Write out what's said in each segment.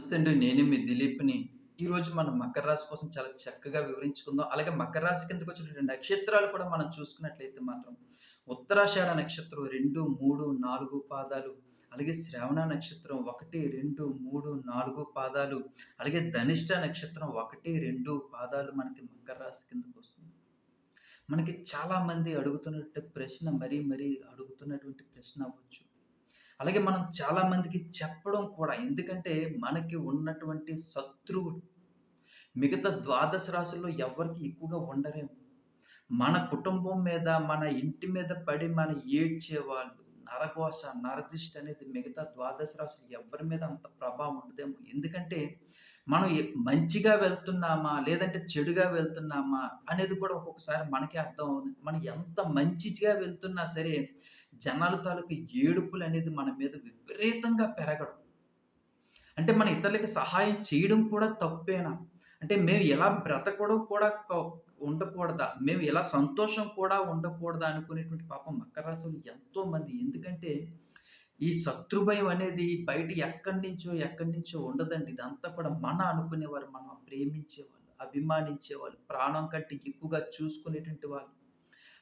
నమస్తే అండి. నేను మీ దిలీప్‌ని. ఈరోజు మనం మకర రాశి కోసం చాలా చక్కగా వివరించుకుందాం. అలాగే మకర రాశి కిందకొచ్చేటువంటి నక్షత్రాలు కూడా మనం చూసుకున్నట్లయితే మాత్రం ఉత్తరాషాఢ నక్షత్రం 2, 3, 4 పాదాలు, అలాగే శ్రవణ నక్షత్రం 1, 2, 3, 4 పాదాలు, అలాగే ధనిష్ట నక్షత్రం 1, 2 పాదాలు మనకి మకర రాశి కిందకు వస్తుంది మనకి చాలామంది అడుగుతున్నటువంటి ప్రశ్న మరీ మరీ అడుగుతున్నటువంటి ప్రశ్న అవ్వచ్చు. అలాగే మనం చాలా మందికి చెప్పడం కూడా. ఎందుకంటే మనకి ఉన్నటువంటి శత్రువు మిగతా ద్వాదశ రాశుల్లో ఎవరికి ఎక్కువగా ఉండరేమో. మన కుటుంబం మీద, మన ఇంటి మీద పడి మన ఏడ్చేవాళ్ళు, నరఘోష, నరదిష్టి అనేది మిగతా ద్వాదశ రాశులు ఎవరి మీద అంత ప్రభావం ఉండదేమో. ఎందుకంటే మనం మంచిగా వెళ్తున్నామా? లేదంటే చెడుగా వెళ్తున్నామా? అనేది కూడా ఒక్కొక్కసారి మనకే అర్థం అవుతుంది. మనం ఎంత మంచిగా వెళ్తున్నా సరే జనాల తాలూకు ఏడుపులనేది మన మీద విపరీతంగా పెరగడం. అంటే మన ఇతరులకి సహాయం చేయడం కూడా తప్పేనా? అంటే మేము ఇలా బ్రతకడం కూడా ఉండకూడదా? మేము ఇలా సంతోషం కూడా ఉండకూడదా? అనుకునేటువంటి పాపం మకర రాశులు ఎంతోమంది. ఎందుకంటే ఈ శత్రుభయం అనేది బయట ఎక్కడి నుంచో, ఎక్కడి నుంచో ఉండదండి. ఇదంతా కూడా మన అనుకునేవారు, మనం ప్రేమించేవాళ్ళు, అభిమానించేవాళ్ళు, ప్రాణం కంటే ఎక్కువగా చూసుకునేటువంటి వాళ్ళు.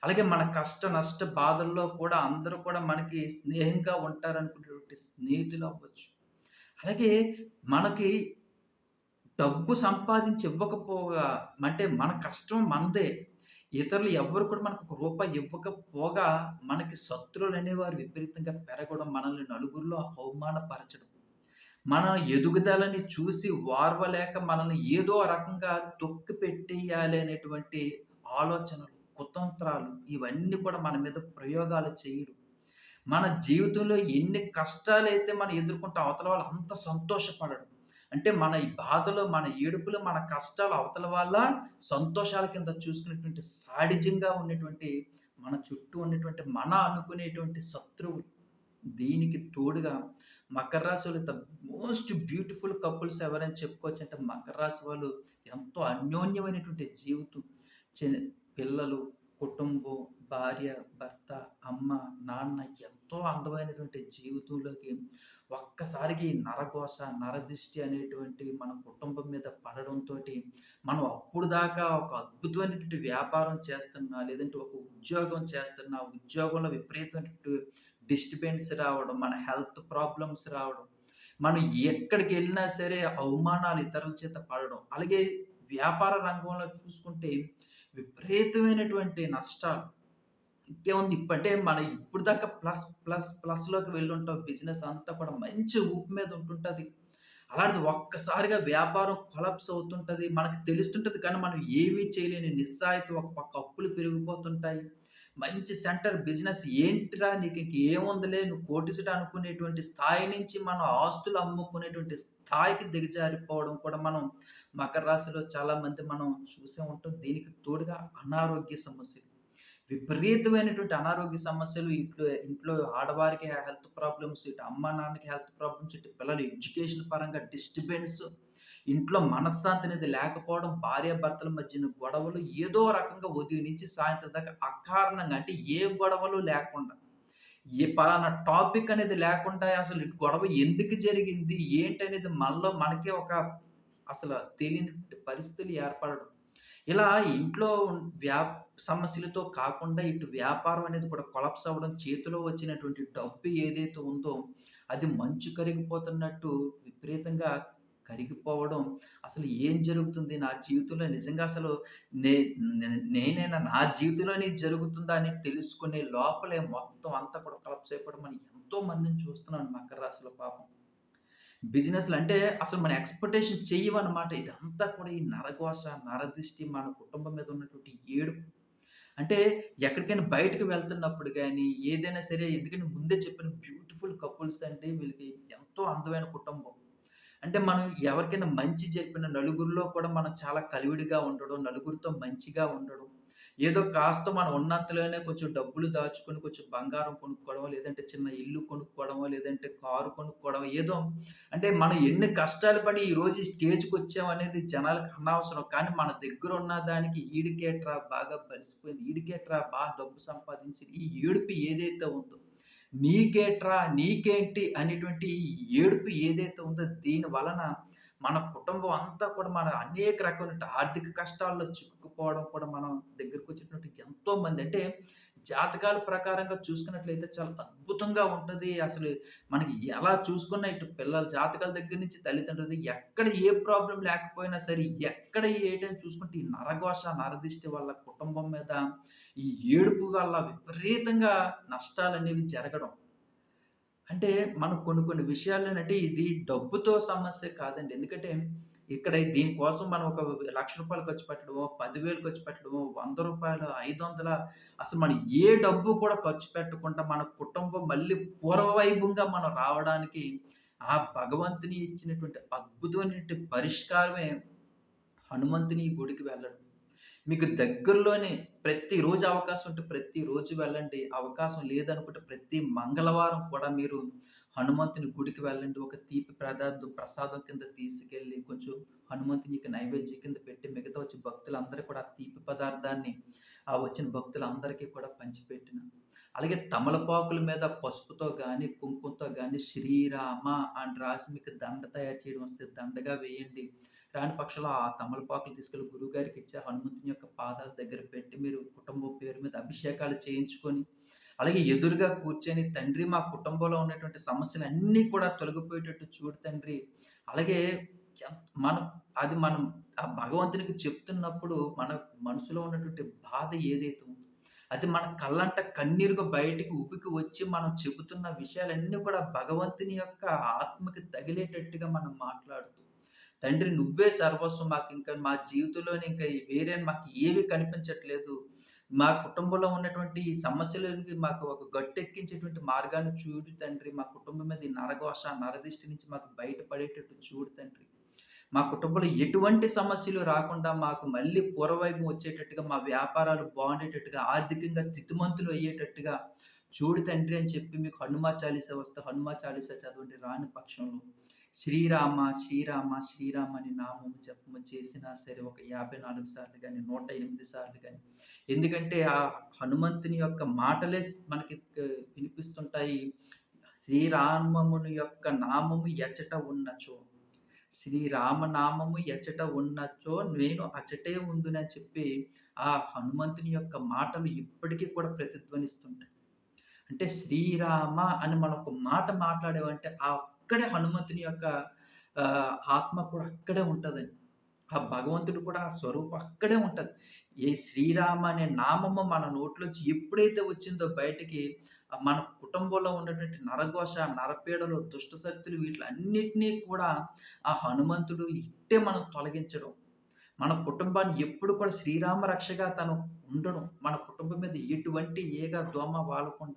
అలాగే మన కష్ట, నష్ట బాధల్లో కూడా అందరూ కూడా మనకి స్నేహంగా ఉంటారనుకునేటువంటి స్నేహితులవ్వచ్చు. అలాగే మనకి డబ్బు సంపాదించి ఇవ్వకపోగా అంటే మన కష్టం మనదే. ఇతరులు ఎవ్వరు కూడా మనకు ఒక రూపాయి ఇవ్వకపోగా మనకి శత్రువులనేవారు విపరీతంగా పెరగడం, మనల్ని నలుగురిలో అవమానపరచడం. మన ఎదుగుదలని చూసి ఓర్వలేక మనల్ని ఏదో రకంగా తొక్కిపెట్టేయాలి అనేటువంటి ఆలోచనలు, కుతంత్రాలు ఇవన్నీ కూడా మన మీద ప్రయోగాలు చేయడు మన జీవితంలో ఎన్ని కష్టాలు అయితే మనం ఎదుర్కొంటే అవతల వాళ్ళు అంత సంతోషపడడం. అంటే మన ఈ బాధలు, మన ఏడుపులు, మన కష్టాలు అవతల వల్ల సంతోషాల కింద చూసుకునేటువంటి సాడిజంగా ఉన్నటువంటి మన చుట్టూ ఉన్నటువంటి మన అనుకునేటువంటి శత్రువులు. దీనికి తోడుగా మకర వాళ్ళు ద మోస్ట్ బ్యూటిఫుల్ కపుల్స్ ఎవరని చెప్పుకోవచ్చంటే మకర రాశి వాళ్ళు ఎంతో అన్యోన్యమైనటువంటి జీవితం. పిల్లలు, కుటుంబం, భార్య, భర్త, అమ్మ, నాన్న ఎంతో అందమైనటువంటి జీవితంలోకి ఒక్కసారికి ఈ నరఘోష, నరదిష్టి అనేటువంటి మన కుటుంబం మీద పడడంతో మనం అప్పుడు దాకా ఒక అద్భుతమైనటువంటి వ్యాపారం చేస్తున్నా, లేదంటే ఒక ఉద్యోగం చేస్తున్నా, ఉద్యోగంలో విపరీతమైనటువంటి డిస్టర్బెన్స్ రావడం, మన హెల్త్ ప్రాబ్లమ్స్ రావడం, మనం ఎక్కడికి వెళ్ళినా సరే అవమానాలు ఇతరుల చేత పడడం. అలాగే వ్యాపార రంగంలో చూసుకుంటే విపరీతమైనటువంటి నష్టాలు. ఇంకేముంది ఇప్పటి మనం ఇప్పుడు దాకా ప్లస్, ప్లస్, ప్లస్‌లోకి వెళ్ళుంటాం. బిజినెస్ అంతా కూడా మంచి ఊపు మీద ఉంటుంటుంది అలాంటిది ఒక్కసారిగా వ్యాపారం కొలప్స్ అవుతుంటుంది మనకు తెలుస్తుంటుంది కానీ మనం ఏమీ చేయలేని నిస్సాయితీ ఒక పక్క అప్పులు పెరిగిపోతుంటాయి. మంచి సెంటర్ బిజినెస్ ఏంటిరా నీకు ఇంక ఏముందిలే నువ్వు కోటిసుడు అనుకునేటువంటి స్థాయి నుంచి మనం ఆస్తులు అమ్ముకునేటువంటి స్థాయికి దిగజారిపోవడం కూడా మనం మకర రాశిలో చాలామంది మనం చూసే ఉంటాం. దీనికి తోడుగా అనారోగ్య సమస్యలు. విపరీతమైనటువంటి అనారోగ్య సమస్యలు ఇంట్లో ఇంట్లో ఆడవారికి హెల్త్ ప్రాబ్లమ్స్, ఇటు అమ్మ, నాన్నకి హెల్త్ ప్రాబ్లమ్స్, ఇటు పిల్లలు ఎడ్యుకేషన్ పరంగా డిస్టర్బెన్స్, ఇంట్లో మనశ్శాంతి అనేది లేకపోవడం, భార్యాభర్తల మధ్యన గొడవలు ఏదో రకంగా ఉదయం నుంచి సాయంత్రం దాకా అకారణంగా అంటే ఏ గొడవలు లేకుండా, ఏ పలానా టాపిక్ అనేది లేకుండా అసలు గొడవ ఎందుకు జరిగింది? ఏంటనేది మనలో మనకే ఒక అసలు తెలియని పరిస్థితులు ఏర్పడడం. ఇలా ఇంట్లో వ్యా సమస్యలతో కాకుండా ఇటు వ్యాపారం అనేది కూడా కొలప్స్ అవ్వడం, చేతిలో వచ్చినటువంటి డబ్బు ఏదైతే ఉందో అది మంచు కరిగిపోతున్నట్టు విపరీతంగా కరిగిపోవడం. అసలు ఏం జరుగుతుంది నా జీవితంలో నిజంగా అసలు నే నేనైనా నా జీవితంలోనే జరుగుతుందా అని తెలుసుకునే లోపలే మొత్తం అంతా కూడా కలప్స్ అయిపోవడం మనం ఎంతో మందిని చూస్తున్నాను మకర రాశిలో పాపం. బిజినెస్‌లు అంటే అసలు మనం ఎక్స్‌పెక్టేషన్ చెయ్యమన్నమాట. ఇదంతా కూడా ఈ నరఘోష, నరదిష్టి మన కుటుంబం మీద ఉన్నటువంటి ఏడుపు. అంటే ఎక్కడికైనా బయటకు వెళ్తున్నప్పుడు కానీ ఏదైనా సరే ఎందుకంటే ముందే చెప్పిన బ్యూటిఫుల్ కపుల్స్ అంటే వీళ్ళకి ఎంతో అందమైన కుటుంబం. అంటే మనం ఎవరికైనా మంచి చెప్పిన నలుగురిలో కూడా మనం చాలా కలివిడిగా ఉండడం, నలుగురితో మంచిగా ఉండడం. ఏదో కాస్త మనం ఉన్నంతలోనే కొంచెం డబ్బులు దాచుకొని కొంచెం బంగారం కొనుక్కోవడం లేదంటే చిన్న ఇల్లు కొనుక్కోవడమో, లేదంటే కారు కొనుక్కోవడం ఏదో అంటే మనం ఎన్ని కష్టాలు పడి ఈరోజు ఈ స్టేజ్కి వచ్చామనేది జనాలకి అనవసరం. కానీ మన దగ్గర ఉన్న దానికి ఈడికేట్రా బాగా బలిసిపోయింది. ఈడికేట్రా బాగా డబ్బు సంపాదించింది. ఈ ఏడుపు ఏదైతే ఉందో నీకేట్రా, నీకేంటి అనేటువంటి ఏడుపు ఏదైతే ఉందో దీని వలన మన కుటుంబం అంతా కూడా మన అనేక రకమైన ఆర్థిక కష్టాల్లో చిక్కుకుపోవడం కూడా మనం దగ్గరకొచ్చేటువంటి ఎంతోమంది అంటే జాతకాల ప్రకారంగా చూసుకున్నట్లయితే చాలా అద్భుతంగా ఉంటుంది అసలు మనకి ఎలా చూసుకున్నా ఇటు పిల్లల జాతకాల దగ్గర నుంచి తల్లిదండ్రులు ఎక్కడ ఏ ప్రాబ్లం లేకపోయినా సరే, ఎక్కడ ఏటని చూసుకుంటే ఈ నరఘోష, నరదిష్టి వల్ల కుటుంబం మీద ఈ ఏడుపు వల్ల విపరీతంగా నష్టాలు అనేవి జరగడం. అంటే మనం కొన్ని కొన్ని విషయాలు అంటే ఇది డబ్బుతో సమస్య కాదండి. ఎందుకంటే ఇక్కడ దీనికోసం మనం ఒక లక్ష రూపాయలు ఖర్చు పెట్టడము పదివేలు ఖర్చు పెట్టడము వంద రూపాయలు ఐదు వందల అసలు మనం ఏ డబ్బు కూడా ఖర్చు పెట్టకుండా మన కుటుంబం మళ్ళీ పూర్వవైభవంగా మనం రావడానికి ఆ భగవంతుని ఇచ్చినటువంటి అద్భుతమైనటువంటి పరిష్కారమే హనుమంతుని గుడికి వెళ్ళడం. మీకు దగ్గరలోనే ప్రతిరోజు అవకాశం ఉంటే ప్రతిరోజు వెళ్ళండి. అవకాశం లేదనుకుంటే ప్రతి మంగళవారం కూడా మీరు హనుమంతుని గుడికి వెళ్ళండి. ఒక తీపి పదార్థం ప్రసాదం కింద తీసుకెళ్ళి కొంచెం హనుమంతునికి నైవేద్యం కింద పెట్టి మిగతా వచ్చి భక్తులందరూ కూడా ఆ తీపి పదార్థాన్ని ఆ వచ్చిన భక్తులందరికీ కూడా పంచిపెట్టిన. అలాగే తమలపాకుల మీద పసుపుతో కానీ కుంకుమతో కానీ శ్రీరామ అని రాసి మీకు దండ తయారు చేయడం వస్తే దండగా వేయండి. రాని పక్షంలో ఆ తమలపాకులు తీసుకెళ్ళి గురువుగారికిచ్చి హనుమంతుని యొక్క పాదాల దగ్గర పెట్టి మీరు కుటుంబం పేరు మీద అభిషేకాలు చేయించుకొని, అలాగే ఎదురుగా కూర్చొని తండ్రి మా కుటుంబంలో ఉన్నటువంటి సమస్యలు అన్నీ కూడా తొలగిపోయేటట్టు చూడు తండ్రి. అలాగే మనం అది మనం ఆ భగవంతునికి చెప్తున్నప్పుడు మన మనసులో ఉన్నటువంటి బాధ ఏదైతే ఉందో, అది మన కళ్ళంట కన్నీరుగా బయటికి ఉపికి వచ్చి మనం చెబుతున్న విషయాలన్నీ కూడా భగవంతుని యొక్క ఆత్మకి తగిలేటట్టుగా మనం మాట్లాడుతూ తండ్రి నువ్వే సర్వస్వం ఇంకా మా జీవితంలోని ఇంకా వేరే మాకు ఏవి కనిపించట్లేదు. మా కుటుంబంలో ఉన్నటువంటి ఈ సమస్యలకి మాకు ఒక గట్టెక్కించేటువంటి మార్గాన్ని చూడు తండ్రి. మా కుటుంబం మీద నరఘోష, నరదిష్టి నుంచి మాకు బయటపడేటట్టు చూడు తండ్రి. మా కుటుంబంలో ఎటువంటి సమస్యలు రాకుండా మాకు మళ్ళీ పూర్వవైపు వచ్చేటట్టుగా, మా వ్యాపారాలు బాగుండేటట్టుగా, ఆర్థికంగా స్థితిమంతులు అయ్యేటట్టుగా చూడు తండ్రి అని చెప్పి మీకు హనుమా చాలీసా వస్తే హనుమా చాలీసా చదవండి. రాని పక్షంలో శ్రీరామ, శ్రీరామ, శ్రీరామ అని నామము జపము చేసినా సరే ఒక 54 సార్లు కానీ నూట ఎనిమిది సార్లు కానీ ఎందుకంటే ఆ హనుమంతుని యొక్క మాటలే మనకి వినిపిస్తుంటాయి. శ్రీరామముని యొక్క నామము ఎచ్చట ఉన్నచో, శ్రీరామ నామము ఉన్నచో నేను అచటే ఉందునని చెప్పి ఆ హనుమంతుని యొక్క మాటలు ఇప్పటికీ కూడా ప్రతిధ్వనిస్తుంటాయి. అంటే శ్రీరామ అని మనం ఒక మాట మాట్లాడేవంటే ఆ అక్కడే హనుమంతుని యొక్క ఆత్మ కూడా అక్కడే ఉంటుందని ఆ భగవంతుడు కూడా ఆ స్వరూపం అక్కడే ఉంటుంది ఈ శ్రీరామ అనే నామము మన నోట్లోంచి ఎప్పుడైతే వచ్చిందో బయటికి మన కుటుంబంలో ఉన్నటువంటి నరఘోష, నరపీడలు, దుష్ట శక్తులు కూడా ఆ హనుమంతుడు ఇట్టే మనం తొలగించడం. మన కుటుంబాన్ని ఎప్పుడు కూడా శ్రీరామ రక్షగా తను ఉండడం. మన కుటుంబం మీద ఎటువంటి ఏగా దోమ వాలకుండా,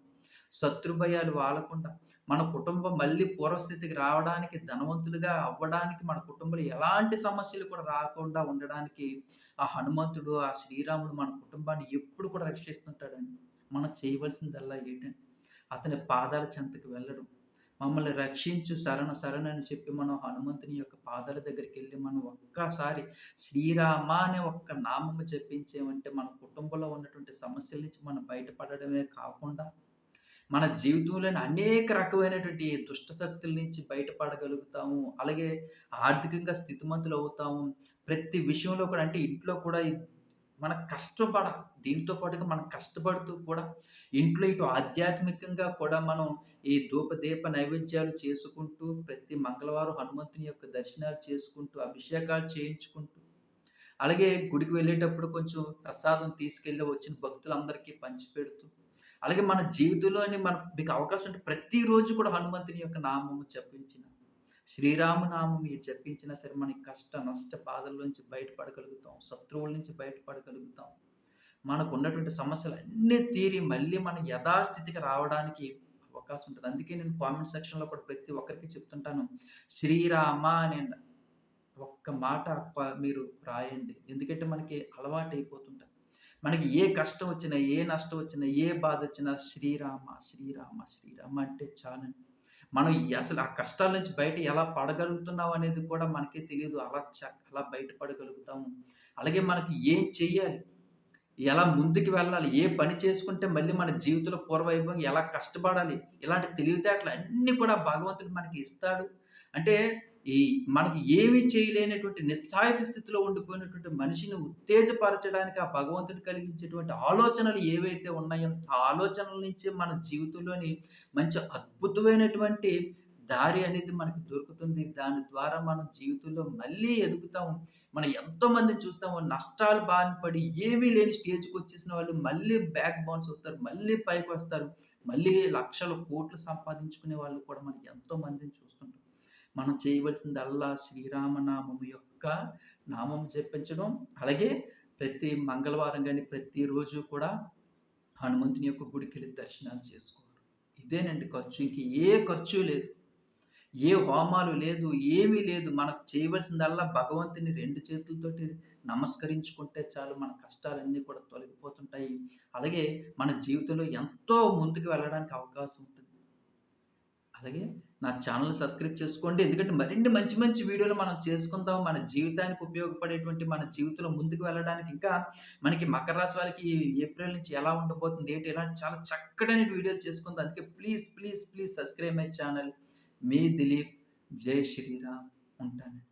శత్రుభయాలు వాలకుండా, మన కుటుంబం మళ్ళీ పూర్వస్థితికి రావడానికి, ధనవంతులుగా అవ్వడానికి, మన కుటుంబంలో ఎలాంటి సమస్యలు కూడా రాకుండా ఉండడానికి ఆ హనుమంతుడు, ఆ శ్రీరాముడు మన కుటుంబాన్ని ఎప్పుడు కూడా రక్షిస్తుంటాడండి. మనం చేయవలసిందల్లా ఏంటంటే అతని పాదాల చెంతకు వెళ్ళడం. మమ్మల్ని రక్షించు శరణ శరణ అని చెప్పి మనం హనుమంతుని యొక్క పాదాల దగ్గరికి వెళ్ళి మనం ఒక్కసారి శ్రీరామ అనే ఒక్క నామము చెప్పించేమంటే మన కుటుంబంలో ఉన్నటువంటి సమస్యల నుంచి మనం బయటపడడమే కాకుండా మన జీవితంలోని అనేక రకమైనటువంటి దుష్ట శక్తుల నుంచి బయటపడగలుగుతాము. అలాగే ఆర్థికంగా స్థితిమంతులవుతాము. ప్రతి విషయంలో కూడా అంటే ఇంట్లో కూడా మన కష్టపడ దీంతో పాటుగా మనం కష్టపడుతూ కూడా ఇంట్లో ఇటు ఆధ్యాత్మికంగా కూడా మనం ఈ దీప నైవేద్యాలు చేసుకుంటూ ప్రతి మంగళవారం హనుమంతుని యొక్క దర్శనాలు చేసుకుంటూ, అభిషేకాలు చేయించుకుంటూ, అలాగే గుడికి వెళ్ళేటప్పుడు కొంచెం ప్రసాదం తీసుకెళ్ళి వచ్చిన భక్తులందరికీ పంచిపెడుతూ అలాగే మన జీవితంలోని మన మీకు అవకాశం ఉంటే ప్రతిరోజు కూడా హనుమంతుని యొక్క నామము జపించిన, శ్రీరామనామం మీరు జపించినా సరే మనకి కష్ట, నష్ట బాధల్లోంచి బయటపడగలుగుతాం. శత్రువుల నుంచి బయటపడగలుగుతాం. మనకున్నటువంటి సమస్యలన్నీ తీరి మళ్ళీ మనం యథాస్థితికి రావడానికి అవకాశం ఉంటుంది అందుకే నేను కామెంట్ సెక్షన్‌లో కూడా ప్రతి ఒక్కరికి చెప్తుంటాను. శ్రీరామ అనే ఒక్క మాట మీరు రాయండి. ఎందుకంటే మనకి అలవాటైపోతుంటది. మనకి ఏ కష్టం వచ్చినా, ఏ నష్టం వచ్చినా, ఏ బాధ వచ్చినా శ్రీరామ, శ్రీరామ, శ్రీరామ అంటే చాలండి. మనం అసలు ఆ కష్టాల నుంచి బయట ఎలా పడగలుగుతున్నాం అనేది కూడా మనకే తెలియదు అలా అలా బయటపడగలుగుతాము అలాగే మనకి ఏం చెయ్యాలి? ఎలా ముందుకు వెళ్ళాలి? ఏ పని చేసుకుంటే మళ్ళీ మన జీవితంలో పూర్వవైభవం ఎలా కష్టపడాలి? ఇలాంటి తెలివితేటలు అన్నీ కూడా భగవంతుడు మనకి ఇస్తాడు. అంటే ఈ మనకి ఏమి చేయలేనటువంటి నిస్సాయక స్థితిలో ఉండిపోయినటువంటి మనిషిని ఉత్తేజపరచడానికి ఆ భగవంతుడు కలిగించేటువంటి ఆలోచనలు ఏవైతే ఉన్నాయో, ఆ ఆలోచనల నుంచి మన జీవితంలోని మంచి అద్భుతమైనటువంటి దారి అనేది మనకు దొరుకుతుంది. దాని ద్వారా మనం జీవితంలో మళ్ళీ ఎదుగుతాం మనం ఎంతోమందిని చూస్తాము నష్టాలు బాధపడి ఏమీ లేని స్టేజ్కి వచ్చేసిన వాళ్ళు మళ్ళీ బ్యాక్ బౌన్స్ అవుతారు. మళ్ళీ పైకి వస్తారు మళ్ళీ లక్షల కోట్లు సంపాదించుకునే వాళ్ళు కూడా మనం ఎంతో మందిని చూస్తుంటాం. మనం చేయవలసిందల్లా శ్రీరామనామము యొక్క నామం జపించడం. అలాగే ప్రతి మంగళవారం కానీ ప్రతిరోజు కూడా హనుమంతుని యొక్క గుడికెళ్ళి దర్శనాలు చేసుకోవడం. ఇదేనండి ఖర్చు. ఇంక ఏ ఖర్చు లేదు. ఏ హోమాలు లేదు. ఏమీ లేదు. మనకు చేయవలసిందల్లా భగవంతుని రెండు చేతులతోటి నమస్కరించుకుంటే చాలు. మన కష్టాలన్నీ కూడా తొలగిపోతుంటాయి. అలాగే మన జీవితంలో ఎంతో ముందుకు వెళ్ళడానికి అవకాశం ఉంటుంది. అలాగే నా ఛానల్ సబ్స్క్రైబ్ చేసుకోండి. ఎందుకంటే మరిన్ని మంచి మంచి వీడియోలు మనం చేసుకుందాం. మన జీవితానికి ఉపయోగపడేటువంటి మన జీవితంలో ముందుకు వెళ్ళడానికి ఇంకా మనకి మకర రాశి వాళ్ళకి ఏప్రిల్ నుంచి ఎలా ఉండబోతుంది? ఏంటి? ఇలాంటి చాలా చక్కటైన వీడియోలు చేసుకుందాం. అందుకే please, please, please subscribe my channel. మీ దిలీప్. జై శ్రీరామ్. ఉంటాను.